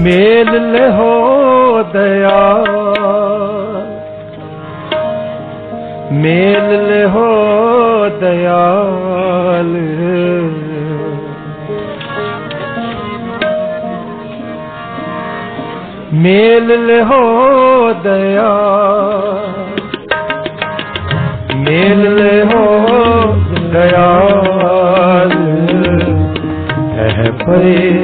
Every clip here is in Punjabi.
ਮੇਲ ਲਹੋ ਦਇਆ। ਮੇਲ ਲਹੋ ਦਇਆਲ। ਮੇਲ ਲਹੋ ਦਇਆ। ਮੇਲ ਲਹੋ ਦਇਆਲ। ਹੈ ਪਏ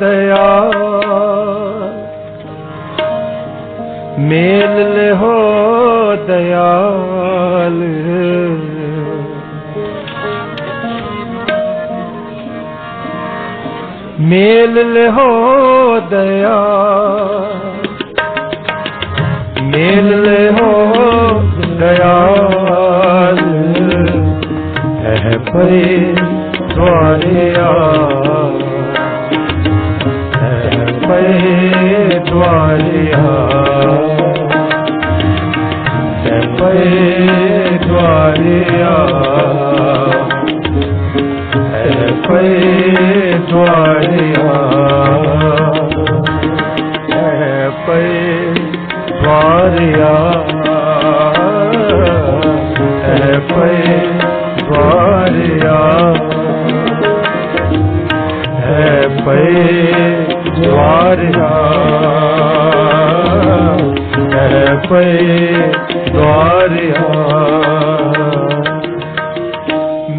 ਦਇਆ। ਮੇਲ ਲਹੋ ਦਇਆਲ। ਮੇਲ ਹੋ ਦਇਆ ਮੇਲ ਲਹੋ ਦਇਆਲ। ਹੈ ਪਰੇ ਦੁਆਰਿਆ ਹੈ ਪਏ ਦੁਆਰਿਆ। ਹੈ ਪਏ ਦੁਆਰਿਆ। ਹੈ ਪਏ ਦੁਆਰਿਆ। ਹੈ ਪਏ ਦੁਆਰਿਆ। द्वारका कह पे द्वारका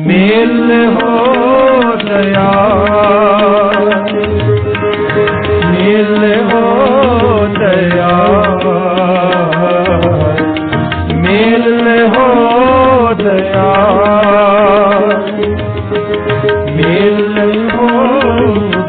मेल हो दया मेल हो दया मेल हो दया